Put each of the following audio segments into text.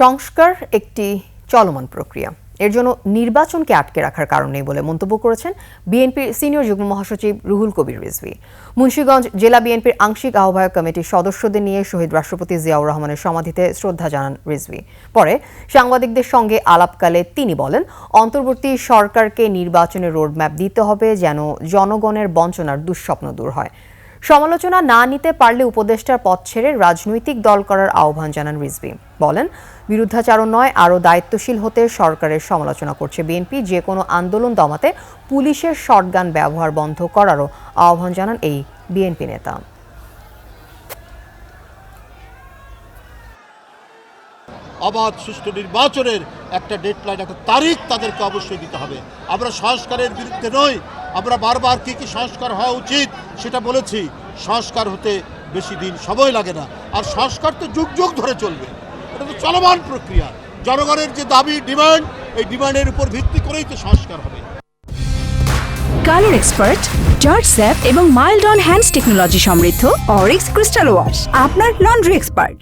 সংস্কার একটি চলমান প্রক্রিয়া। এর জন্য নির্বাচনকে আটকে রাখার কারণ নেই বলে মন্তব্য করেছেন বিএনপির সিনিয়র যুগ্ম মহাসচিব রুহুল কবির রিজভী। মুন্সিগঞ্জ জেলা বিএনপির আংশিক আহ্বায়ক কমিটির সদস্যদের নিয়ে শহীদ রাষ্ট্রপতি জিয়াউর রহমানের সমাধিতে শ্রদ্ধা জানান রিজভী। পরে সাংবাদিকদের সঙ্গে আলাপকালে তিনি বলেন, অন্তর্বর্তী সরকারকে নির্বাচনের রোডম্যাপ দিতে হবে যেন জনগণের বঞ্চনার দুঃস্বপ্ন দূর হয়। সমালোচনা না নিতে পারলে উপদেষ্টার পদ ছেড়ে রাজনৈতিক দল করার আহ্বান জানান রিজভী। বলেন বিরুদ্ধাচারণ নয় আরও দায়িত্বশীল হতে সরকারের সমালোচনা করছে বিএনপি। যে কোনো আন্দোলন দমাতে পুলিশের শটগান ব্যবহার বন্ধ করারও আহ্বান জানান এই বিএনপি নেতা। অবাধ সুষ্ঠু নির্বাচনের একটা ডেডলাইন, একটা তারিখ তাদেরকে অবশ্যই দিতে হবে। আমরা সংস্কারের বিরুদ্ধে নই আমরা বারবার কী কী সংস্কার হওয়া উচিত সেটা বলেছি, সংস্কার হতে বেশি দিন সময় লাগে না। আর সংস্কার তো যুগ যুগ ধরে চলবে। এটা তো চলমান প্রক্রিয়া। জনগণের যে দাবি, ডিমান্ড, এই ডিমান্ডের উপর ভিত্তি করেই তো সংস্কার হবে। কালার এক্সপার্ট জর্জ স্যাপ এবং মাইল্ড অন হ্যান্ডস টেকনোলজি সমৃদ্ধ অরিক্স ক্রিস্টাল ওয়াশ, আপনার লন্ড্রি এক্সপার্ট।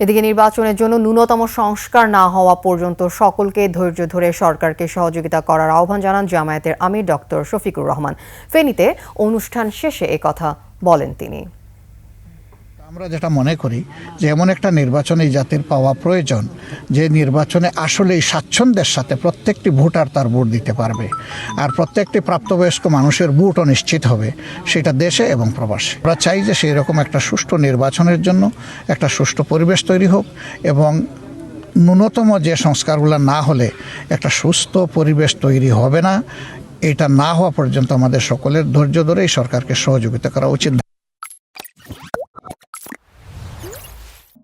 এদিকে নির্বাচনের জন্য ন্যূনতম সংস্কার না হওয়া পর্যন্ত সকলকে ধৈর্য ধরে সরকারকে সহযোগিতা করার আহ্বান জানান জামায়াতের আমির ডক্টর শফিকুর রহমান। ফেনীতে অনুষ্ঠান শেষে কথা বলেন তিনি। আমরা যেটা মনে করি যে এমন একটা নির্বাচন এই জাতির পাওয়া প্রয়োজন, যে নির্বাচনে আসলেই স্বাচ্ছন্দ্যের সাথে প্রত্যেকটি ভোটার তার ভোট দিতে পারবে। আর প্রত্যেকটি প্রাপ্তবয়স্ক মানুষের ভোটও নিশ্চিত হবে, সেটা দেশে এবং প্রবাসে। আমরা চাই যে সেই রকম একটা সুষ্ঠু নির্বাচনের জন্য একটা সুষ্ঠু পরিবেশ তৈরি হোক এবং ন্যূনতম যে সংস্কারগুলো না হলে একটা সুস্থ পরিবেশ তৈরি হবে না। এটা না হওয়া পর্যন্ত আমাদের সকলের ধৈর্য ধরে এই সরকারকে সহযোগিতা করা উচিত।